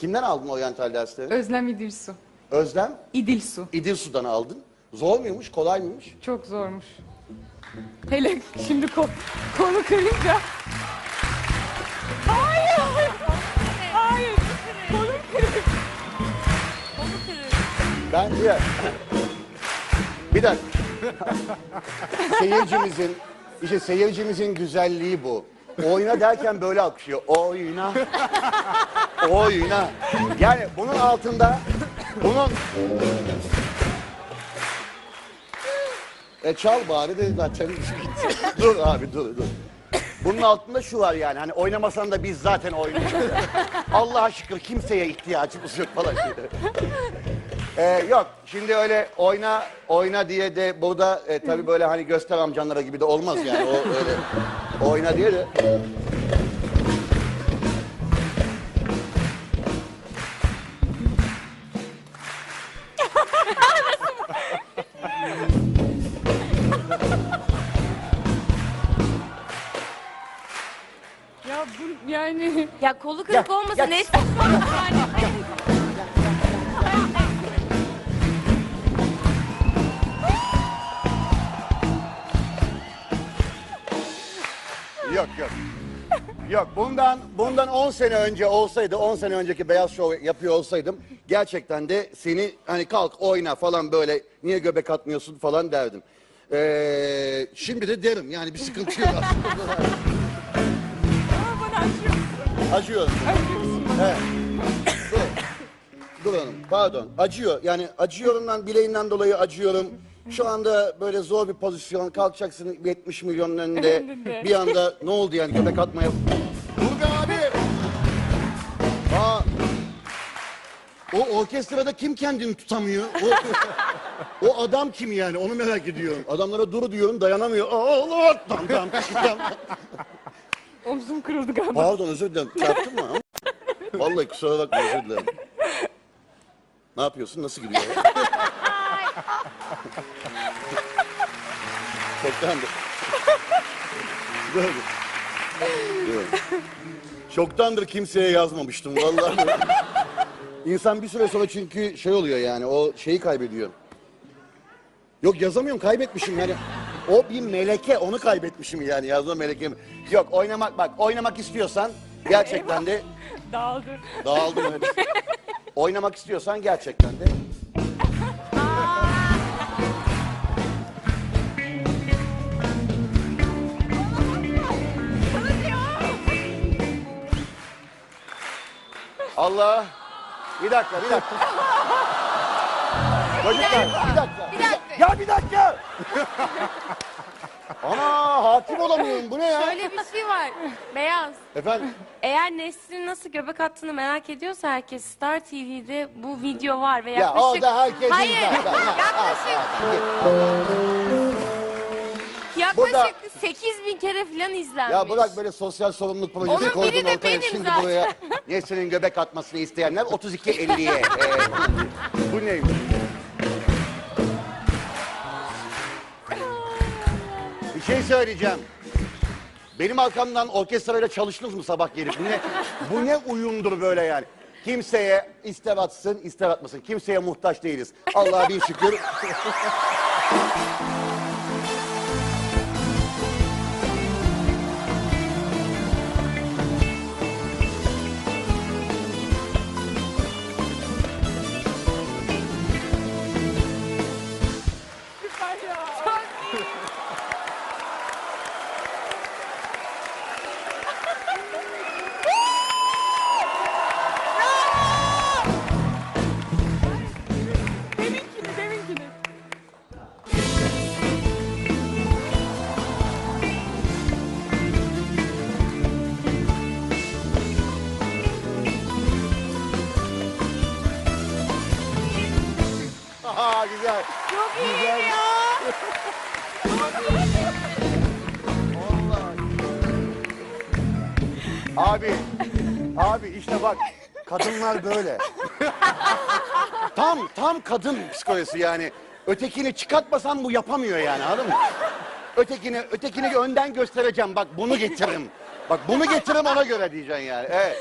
Kimden aldın oryantal dersleri? Özlem İdilsu. Özlem, İdilsu. İdilsu'dan aldın. Zor muymuş, kolay mıymış? Çok zormuş. Hele şimdi ko- konu kırınca. Hayır. Hayır. Konu kırık. Ben bir dakika. Bir dakika. seyircimizin, işte seyircimizin güzelliği bu. Oyna derken böyle akışıyor. Oyna. Oyna. Yani bunun altında, bunun... E çal bari de zaten dur abi dur dur. Bunun altında şu var yani hani oynamasan da biz zaten oynayacağız. Allah'a şükür kimseye ihtiyacımız yok falan. Ee, yok şimdi öyle oyna oyna diye de burada e, tabii böyle hani göster amcanlara gibi de olmaz yani o öyle oyna diye de. Ya kolu kırık Gel, olmasa gel. ne saçmalık yani. Yok yok. Yok bundan bundan 10 sene önce olsaydı 10 sene önceki Beyaz Show yapıyor olsaydım gerçekten de seni hani kalk oyna falan böyle niye göbek atmıyorsun falan derdim. Ee, şimdi de derim yani bir sıkıntı yok aslında. Acıyor. Evet. Dur. Dur hanım pardon acıyor yani acıyorumdan bileğinden dolayı acıyorum. Şu anda böyle zor bir pozisyon kalkacaksın 70 milyonun önünde Önünde. bir anda ne oldu yani göbek atmaya. Dur be abi. Aa, o orkestrada kim kendini tutamıyor? O, o adam kim yani onu merak ediyorum. Adamlara dur diyorum dayanamıyor. Allah tam tam tam. Omzum kırıldı galiba. Pardon özür dilerim. Çarptın mı? Vallahi kusura bakma özür dilerim. Ne yapıyorsun? Nasıl gidiyor? Çoktandır. Dur. Dur. Çoktandır kimseye yazmamıştım vallahi. İnsan bir süre sonra çünkü şey oluyor yani o şeyi kaybediyor. Yok yazamıyorum kaybetmişim yani. O bir meleke onu kaybetmişim yani yazma meleke. Yok oynamak bak oynamak istiyorsan gerçekten de Dağıldı. dağıldım evet. oynamak istiyorsan gerçekten de. Allah. Bir dakika, bir dakika. Çocuklar, bir dakika. Bir dakika. Ya bir dakika. Olamıyorum. Bu ne ya? Şöyle bir şey var. Beyaz. Efendim? Eğer Nesrin'in nasıl göbek attığını merak ediyorsa herkes Star TV'de bu video var ve Ya yaklaşık... orada herkes Hayır. izler. yaklaşık Burada- yaklaşık 8 bin kere falan izlenmiş. Ya bırak böyle sosyal sorumluluk projesi Onun koydun biri de ortaya. benim Şimdi zaten. buraya Nesrin'in göbek atmasını isteyenler 32.50'ye. Ee, bu neymiş? Bir şey söyleyeceğim. Benim arkamdan orkestrayla çalıştınız mı sabah gelip? Bu ne, bu ne uyumdur böyle yani? Kimseye ister atsın ister atmasın. Kimseye muhtaç değiliz. Allah'a bin şükür. Çok iyi ya. Abi, abi işte bak kadınlar böyle. tam tam kadın psikolojisi yani. Ötekini çıkartmasan bu yapamıyor yani anladın mı? Ötekini ötekini önden göstereceğim bak bunu getiririm. Bak bunu getiririm ona göre diyeceksin yani. Evet.